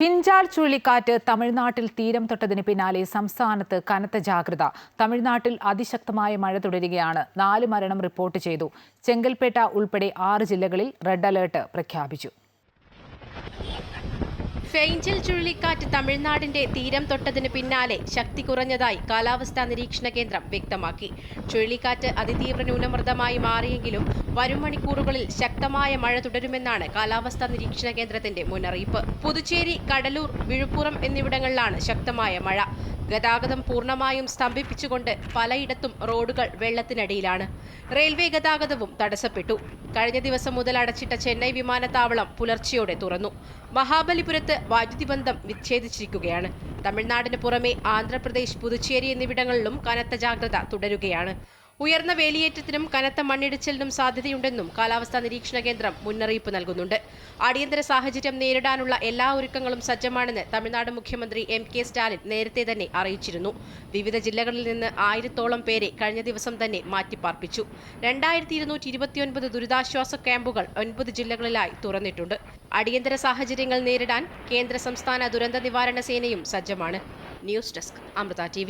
പിഞ്ചാൽ ചുഴലിക്കാറ്റ് തമിഴ്നാട്ടിൽ തീരം തൊട്ടതിന് പിന്നാലെ സംസ്ഥാനത്ത് കനത്ത ജാഗ്രത. തമിഴ്നാട്ടിൽ അതിശക്തമായ മഴ തുടരുകയാണ്. നാല് മരണം റിപ്പോർട്ട് ചെയ്തു. ചെങ്കൽപ്പേട്ട ഉൾപ്പെടെ ആറ് ജില്ലകളിൽ റെഡ് അലേർട്ട് പ്രഖ്യാപിച്ചു. ഫെയ്ഞ്ചൽ ചുഴലിക്കാറ്റ് തമിഴ്നാടിന്റെ തീരം തൊട്ടതിന് പിന്നാലെ ശക്തി കുറഞ്ഞതായി കാലാവസ്ഥാ നിരീക്ഷണ കേന്ദ്രം വ്യക്തമാക്കി. ചുഴലിക്കാറ്റ് അതിതീവ്ര ന്യൂനമർദ്ദമായി മാറിയെങ്കിലും വരും മണിക്കൂറുകളിൽ ശക്തമായ മഴ തുടരുമെന്നാണ് കാലാവസ്ഥാ നിരീക്ഷണ കേന്ദ്രത്തിന്റെ മുന്നറിയിപ്പ്. പുതുച്ചേരി കടലൂർ വിഴുപ്പുറം എന്നിവിടങ്ങളിലാണ് ശക്തമായ മഴ. ഗതാഗതം പൂർണമായും സ്തംഭിപ്പിച്ചുകൊണ്ട് പലയിടത്തും റോഡുകൾ വെള്ളത്തിനടിയിലാണ്. റെയിൽവേ ഗതാഗതവും തടസ്സപ്പെട്ടു. കഴിഞ്ഞ ദിവസം മുതൽ അടച്ചിട്ട ചെന്നൈ വിമാനത്താവളം പുലർച്ചയോടെ തുറന്നു. മഹാബലിപുരത്ത് വൈദ്യുതി ബന്ധം വിച്ഛേദിച്ചിരിക്കുകയാണ്. തമിഴ്നാടിന് പുറമെ ആന്ധ്രാപ്രദേശ് പുതുച്ചേരി എന്നിവിടങ്ങളിലും കനത്ത ജാഗ്രത തുടരുകയാണ്. ഉയർന്ന വേലിയേറ്റത്തിനും കനത്ത മണ്ണിടിച്ചിലിനും സാധ്യതയുണ്ടെന്നും കാലാവസ്ഥാ നിരീക്ഷണ കേന്ദ്രം മുന്നറിയിപ്പ് നൽകുന്നുണ്ട്. അടിയന്തര സാഹചര്യം നേരിടാനുള്ള എല്ലാ ഒരുക്കങ്ങളും സജ്ജമാണെന്ന് തമിഴ്നാട് മുഖ്യമന്ത്രി എം കെ സ്റ്റാലിൻ നേരത്തെ തന്നെ അറിയിച്ചിരുന്നു. വിവിധ ജില്ലകളിൽ നിന്ന് ആയിരത്തോളം പേരെ കഴിഞ്ഞ ദിവസം തന്നെ മാറ്റിപ്പാർപ്പിച്ചു. രണ്ടായിരത്തി ഇരുന്നൂറ്റി ഇരുപത്തിയൊൻപത് ദുരിതാശ്വാസ ക്യാമ്പുകൾ ഒൻപത് ജില്ലകളിലായി തുറന്നിട്ടുണ്ട്. അടിയന്തര സാഹചര്യങ്ങൾ നേരിടാൻ കേന്ദ്ര സംസ്ഥാന ദുരന്ത നിവാരണ സേനയും സജ്ജമാണ്. News desk Amrita T